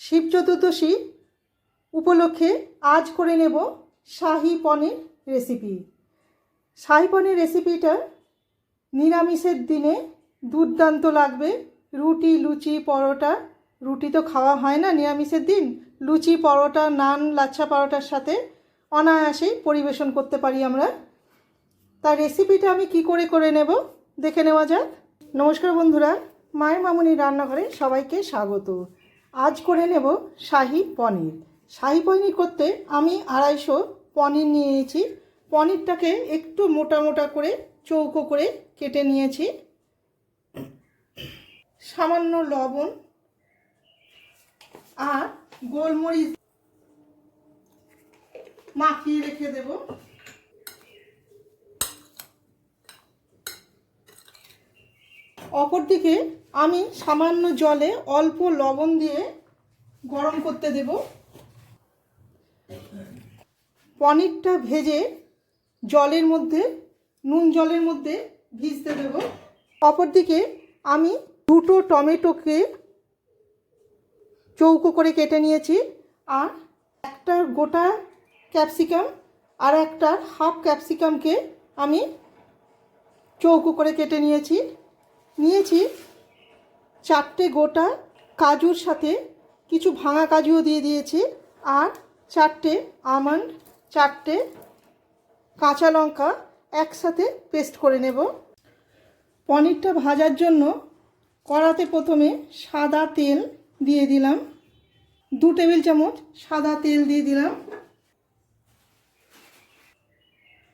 শিব চতুর্দশী উপলক্ষে আজ করে নেব শাহি পনির রেসিপি শাহি পনির রেসিপিটা নিরামিষের দিনে দুর্দান্ত লাগবে। রুটি, লুচি, পরোটা, রুটি তো খাওয়া হয় না নিরামিষের দিন। লুচি, পরোটা, নান, লাচ্ছা পরোটার সাথে অনায়াসেই পরিবেশন করতে পারি আমরা। তার রেসিপিটা আমি কি করে করে নেব দেখে নেওয়া যাক। নমস্কার বন্ধুরা, মায়ের মামুনি রান্নাঘরে সবাইকে স্বাগত। আজ করে নেব শাহি পনির। শাহি পনির করতে আমি আড়াইশো পনির নিয়ে নিয়েছি। পনিরটাকে একটু মোটা মোটা করে চৌকো করে কেটে নিয়েছি। সামান্য লবণ আর গোলমরিচ মাখিয়ে রেখে দেবো। অপরদিকে আমি সামান্য জলে অল্প লবণ দিয়ে গরম করতে দেব। পনিরটা ভেজে জলের মধ্যে, নুন জলের মধ্যে ভিজতে দেব। অপরদিকে আমি দুটো টমেটোকে চৌকো করে কেটে নিয়েছি আর একটা গোটা ক্যাপসিকাম আর একটা হাফ ক্যাপসিকামকে আমি চৌকো করে কেটে নিয়েছি। নিয়েছি চারটে গোটা কাজুর সাথে কিছু ভাঙা কাজুও দিয়ে দিয়েছি আর চারটে আমন্ড, চারটে কাঁচা লঙ্কা একসাথে পেস্ট করে নেব। পনিরটা ভাজার জন্য কড়াতে প্রথমে সাদা তেল দিয়ে দিলাম। দু টেবিল চামচ সাদা তেল দিয়ে দিলাম।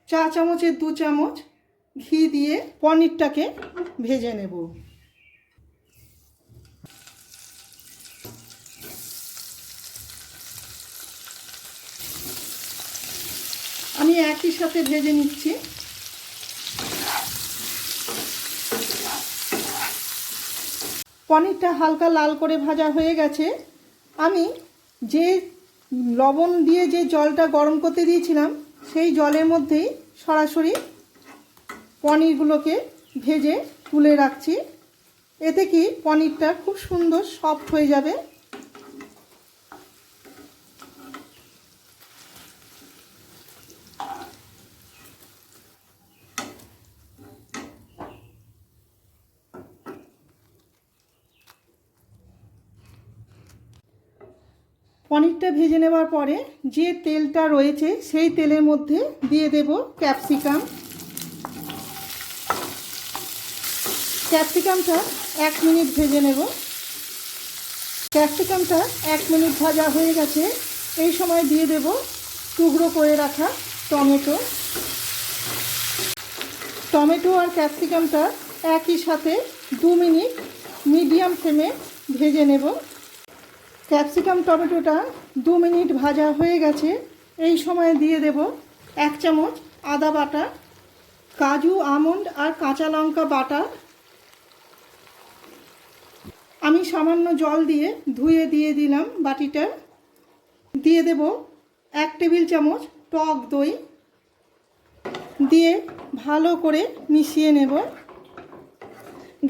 চা চামচের দু চামচ ঘি দিয়ে পনিরটাকে ভেজে নেব। আমি একই সাথে ভেজে নিচ্ছি। পনিরটা হালকা লাল করে ভাজা হয়ে গেছে। আমি যে লবণ দিয়ে যে জলটা গরম করতে দিয়েছিলাম, সেই জলের মধ্যেই সরাসরি পনিরগুলোকে ভেজে তুলে রাখছি। এতে কি পনিরটা খুব সুন্দর সফট হয়ে যাবে। পনিরটা ভেজে নেওয়ার পরে যে তেলটা রয়েছে, সেই তেলের মধ্যে দিয়ে দেব ক্যাপসিকাম। ক্যাপসিকামটা এক মিনিট ভেজে নেব। ক্যাপসিকামটা এক মিনিট ভাজা হয়ে গেছে। এই সময় দিয়ে দেব টুকরো করে রাখা টমেটো। টমেটো আর ক্যাপসিকামটা একই সাথে দু মিনিট মিডিয়াম ফ্লেমে ভেজে নেব। ক্যাপসিকাম টমেটোটা দু মিনিট ভাজা হয়ে গেছে। এই সময় দিয়ে দেব এক চামচ আদা বাটা, কাজু, আমন্ড আর কাঁচা লঙ্কা বাটা আমি সামান্য জল দিয়ে ধুয়ে দিয়ে দিলাম বাটিটা। দিয়ে দেব এক টেবিল চামচ টক দই। দিয়ে ভালো করে মিশিয়ে নেব।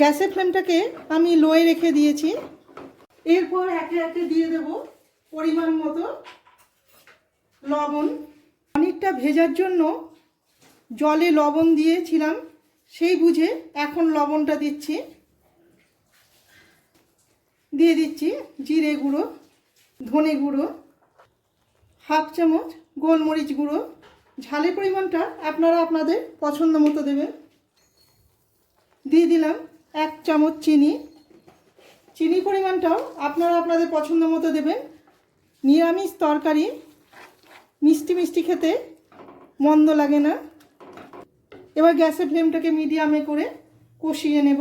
গ্যাসের ফ্লেমটাকে আমি লোয়ে রেখে দিয়েছি। এরপর একে একে দিয়ে দেব পরিমাণ মতো লবণ। পনিরটা ভেজার জন্য জলে লবণ দিয়েছিলাম, সেই বুঝে এখন লবণটা দিচ্ছি। দিয়ে দিচ্ছি জিরে গুঁড়ো, ধনে গুঁড়ো, হাফ চামচ গোলমরিচ গুঁড়ো। ঝালের পরিমাণটা আপনারা আপনাদের পছন্দ মতো দেবেন। দিয়ে দিলাম এক চামচ চিনি। চিনি পরিমাণটাও আপনারা আপনাদের পছন্দ মতো দেবেন। নিরামিষ তরকারি, মিষ্টি মিষ্টি খেতে মন্দ লাগে না। এবার গ্যাসের ফ্লেমটাকে মিডিয়ামে করে কষিয়ে নেব।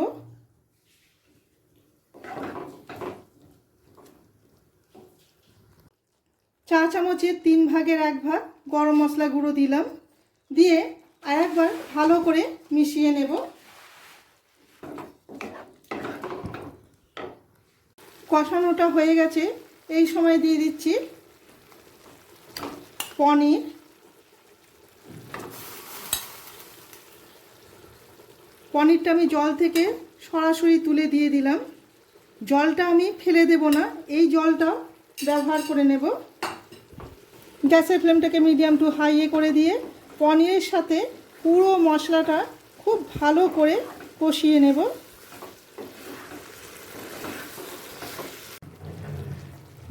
চা চামচের তিন ভাগের এক ভাগ গরম মশলা গুঁড়ো দিলাম। দিয়ে আর একবার ভালো করে মিশিয়ে নেব। কষানোটা হয়ে গেছে। এই সময় দিয়ে দিচ্ছি পনির। পনিরটা আমি জল থেকে সরাসরি তুলে দিয়ে দিলাম। জলটা আমি ফেলে দেব না, এই জলটা ব্যবহার করে নেব। গ্যাসের ফ্লেমটাকে মিডিয়াম টু হাইয়ে করে দিয়ে পনিরের সাথে পুরো মশলাটা খুব ভালো করে কষিয়ে নেব।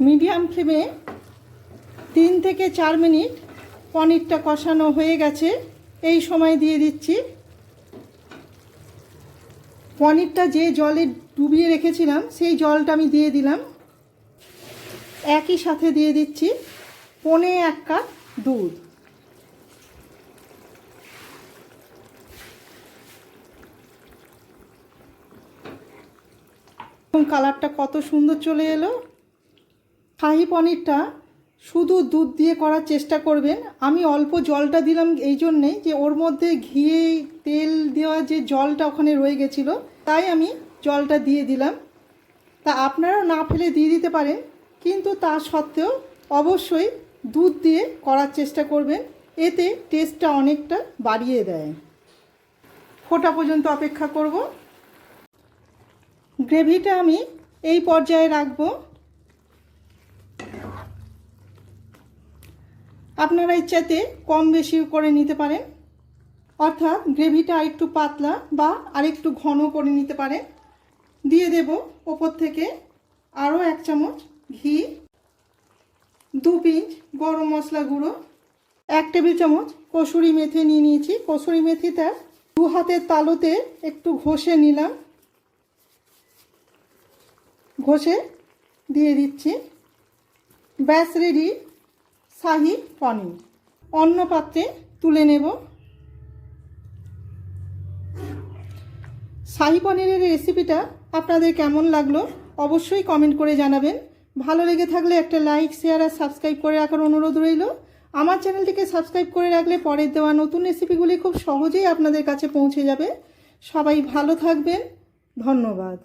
মিডিয়াম ফ্লেমে তিন থেকে চার মিনিট পনিরটা কষানো হয়ে গেছে। এই সময় দিয়ে দিচ্ছি। পনিরটা যে জলে ডুবিয়ে রেখেছিলাম, সেই জলটা আমি দিয়ে দিলাম। একই সাথে দিয়ে দিচ্ছি। পনে এক কাপ দুধ। কালারটা কত সুন্দর চলে এলো। শাহি পনিরটা শুধু দুধ দিয়ে করার চেষ্টা করবেন। আমি অল্প জলটা দিলাম এই জন্যে যে ওর মধ্যে ঘিয়ে, তেল দেওয়া যে জলটা ওখানে রয়ে গেছিল, তাই আমি জলটা দিয়ে দিলাম। তা আপনারাও না ফেলে দিয়ে দিতে পারেন, কিন্তু তা সত্ত্বেও অবশ্যই দুধ দিয়ে করার চেষ্টা করবেন। এতে টেস্টটা অনেকটা বাড়িয়ে দেয়। ফোটা পর্যন্ত অপেক্ষা করব। গ্রেভিটা আমি এই পর্যায়ে রাখব। আপনারা ইচ্ছাতে কম বেশি করে নিতে পারেন। অর্থাৎ গ্রেভিটা আরেকটু পাতলা বা আরেকটু ঘন করে নিতে পারেন। দিয়ে দেব ওপর থেকে আরও এক চামচ ঘি। দু পিঞ্চ গরম মশলা গুঁড়ো, এক টেবিল চামচ কসুরি মেথি নিয়ে নিয়েছি। কসুরি মেথিটা দু হাতের তালুতে একটু ঘষে নিলাম। ঘষে দিয়ে দিচ্ছি। ব্যাস রেডি, শাহি পনির। অন্য পাত্রে তুলে নেব। শাহি পনিরের রেসিপিটা আপনাদের কেমন লাগল অবশ্যই কমেন্ট করে জানাবেন। ভালো লেগে থাকলে একটা লাইক শেয়ার আর সাবস্ক্রাইব করে রাখার অনুরোধ রইল। আমার চ্যানেলটিকে সাবস্ক্রাইব করে রাখলে পরের দেওয়া নতুন রেসিপিগুলি খুব সহজেই আপনাদের কাছে পৌঁছে যাবে। সবাই ভালো থাকবেন। ধন্যবাদ।